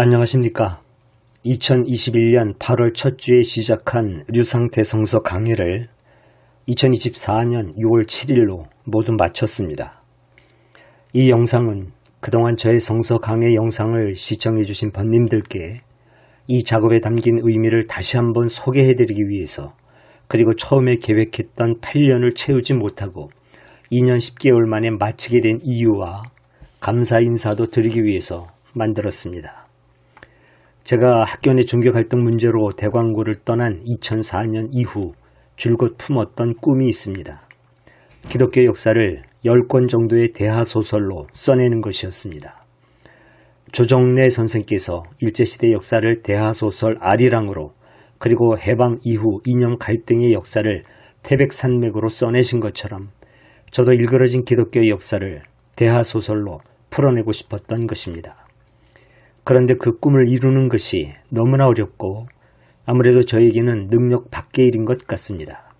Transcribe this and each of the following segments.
안녕하십니까. 2021년 8월 첫 주에 시작한 류상대성서 강의를 2024년 6월 7일로 모두 마쳤습니다. 이 영상은 그동안 저의 성서 강의 영상을 시청해주신 번님들께 이 작업에 담긴 의미를 다시 한번 소개해드리기 위해서 그리고 처음에 계획했던 8년을 채우지 못하고 2년 10개월 만에 마치게 된 이유와 감사 인사도 드리기 위해서 만들었습니다. 제가 학교 내 종교 갈등 문제로 대광고를 떠난 2004년 이후 줄곧 품었던 꿈이 있습니다. 기독교 역사를 10권 정도의 대하소설로 써내는 것이었습니다. 조정래 선생께서 일제시대 역사를 대하소설 아리랑으로 그리고 해방 이후 이념 갈등의 역사를 태백산맥으로 써내신 것처럼 저도 일그러진 기독교의 역사를 대하소설로 풀어내고 싶었던 것입니다. 그런데 그 꿈을 이루는 것이 너무나 어렵고 아무래도 저에게는 능력 밖의 일인 것 같습니다.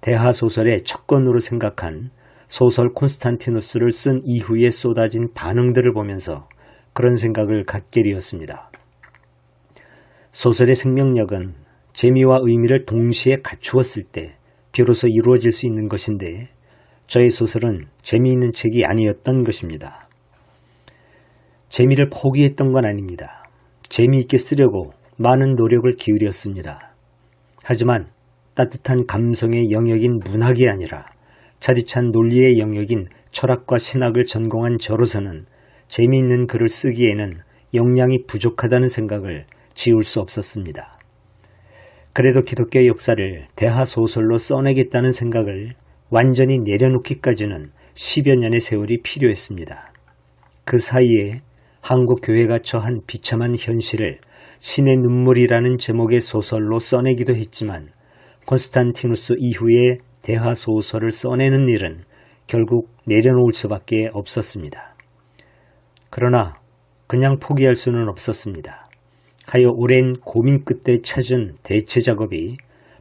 대하 소설의 첫 권으로 생각한 소설 콘스탄티누스를 쓴 이후에 쏟아진 반응들을 보면서 그런 생각을 갖게 되었습니다. 소설의 생명력은 재미와 의미를 동시에 갖추었을 때 비로소 이루어질 수 있는 것인데 저의 소설은 재미있는 책이 아니었던 것입니다. 재미를 포기했던 건 아닙니다. 재미있게 쓰려고 많은 노력을 기울였습니다. 하지만 따뜻한 감성의 영역인 문학이 아니라 차디찬 논리의 영역인 철학과 신학을 전공한 저로서는 재미있는 글을 쓰기에는 역량이 부족하다는 생각을 지울 수 없었습니다. 그래도 기독교의 역사를 대하 소설로 써내겠다는 생각을 완전히 내려놓기까지는 10여 년의 세월이 필요했습니다. 그 사이에 한국 교회가 처한 비참한 현실을 신의 눈물이라는 제목의 소설로 써내기도 했지만 콘스탄티누스 이후에 대하 소설을 써내는 일은 결국 내려놓을 수밖에 없었습니다. 그러나 그냥 포기할 수는 없었습니다. 하여 오랜 고민 끝에 찾은 대체 작업이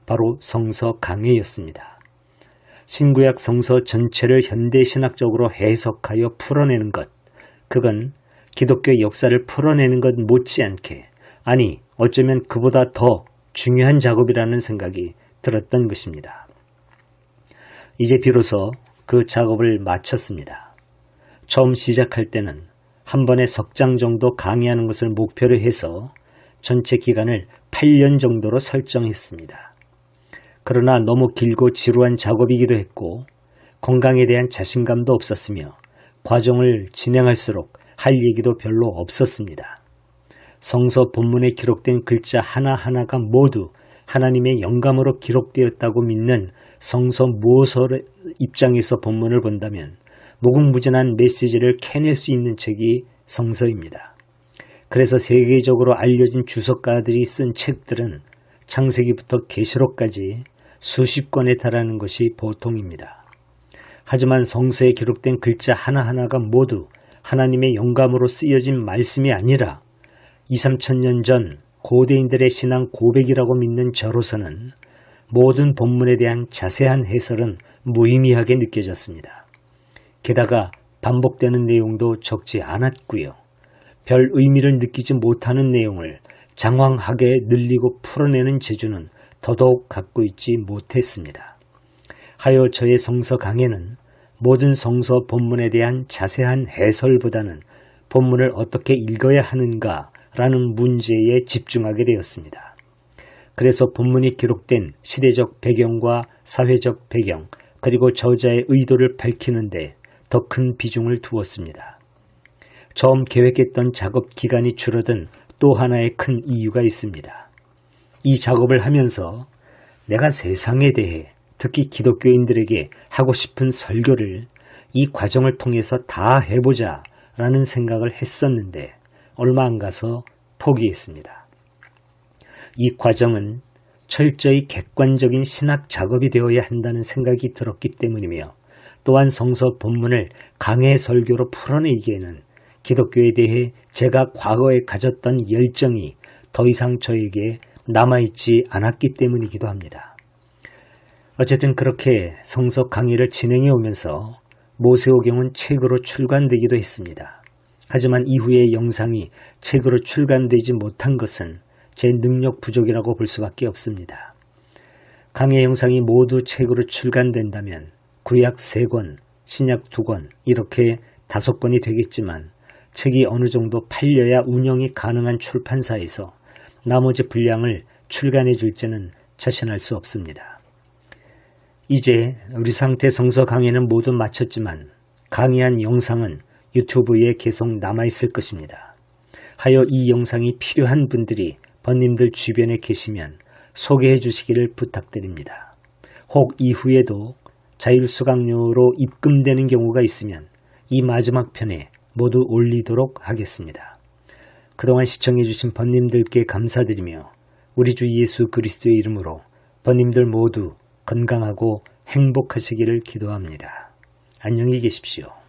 바로 성서 강해였습니다. 신구약 성서 전체를 현대신학적으로 해석하여 풀어내는 것, 그건 기독교 역사를 풀어내는 것 못지않게 아니 어쩌면 그보다 더 중요한 작업이라는 생각이 들었던 것입니다. 이제 비로소 그 작업을 마쳤습니다. 처음 시작할 때는 한 번에 석 장 정도 강의하는 것을 목표로 해서 전체 기간을 8년 정도로 설정했습니다. 그러나 너무 길고 지루한 작업이기도 했고 건강에 대한 자신감도 없었으며 과정을 진행할수록 할 얘기도 별로 없었습니다. 성서 본문에 기록된 글자 하나하나가 모두 하나님의 영감으로 기록되었다고 믿는 성서 모설의 입장에서 본문을 본다면 무궁무진한 메시지를 캐낼 수 있는 책이 성서입니다. 그래서 세계적으로 알려진 주석가들이 쓴 책들은 창세기부터 계시록까지 수십 권에 달하는 것이 보통입니다. 하지만 성서에 기록된 글자 하나하나가 모두 하나님의 영감으로 쓰여진 말씀이 아니라 2, 3천 년 전 고대인들의 신앙 고백이라고 믿는 저로서는 모든 본문에 대한 자세한 해설은 무의미하게 느껴졌습니다. 게다가 반복되는 내용도 적지 않았고요. 별 의미를 느끼지 못하는 내용을 장황하게 늘리고 풀어내는 재주는 더더욱 갖고 있지 못했습니다. 하여 저의 성서 강해는 모든 성서 본문에 대한 자세한 해설보다는 본문을 어떻게 읽어야 하는가라는 문제에 집중하게 되었습니다. 그래서 본문이 기록된 시대적 배경과 사회적 배경 그리고 저자의 의도를 밝히는데 더 큰 비중을 두었습니다. 처음 계획했던 작업 기간이 줄어든 또 하나의 큰 이유가 있습니다. 이 작업을 하면서 내가 세상에 대해 특히 기독교인들에게 하고 싶은 설교를 이 과정을 통해서 다 해보자 라는 생각을 했었는데 얼마 안 가서 포기했습니다. 이 과정은 철저히 객관적인 신학 작업이 되어야 한다는 생각이 들었기 때문이며 또한 성서 본문을 강해 설교로 풀어내기에는 기독교에 대해 제가 과거에 가졌던 열정이 더 이상 저에게 남아있지 않았기 때문이기도 합니다. 어쨌든 그렇게 성서 강의를 진행해 오면서 모세오경은 책으로 출간되기도 했습니다. 하지만 이후에 영상이 책으로 출간되지 못한 것은 제 능력 부족이라고 볼 수밖에 없습니다. 강의 영상이 모두 책으로 출간된다면 구약 3권, 신약 2권 이렇게 5권이 되겠지만 책이 어느 정도 팔려야 운영이 가능한 출판사에서 나머지 분량을 출간해 줄지는 자신할 수 없습니다. 이제 우리 상태 성서 강의는 모두 마쳤지만 강의한 영상은 유튜브에 계속 남아있을 것입니다. 하여 이 영상이 필요한 분들이 번님들 주변에 계시면 소개해 주시기를 부탁드립니다. 혹 이후에도 자율수강료로 입금되는 경우가 있으면 이 마지막 편에 모두 올리도록 하겠습니다. 그동안 시청해 주신 번님들께 감사드리며 우리 주 예수 그리스도의 이름으로 번님들 모두 건강하고 행복하시기를 기도합니다. 안녕히 계십시오.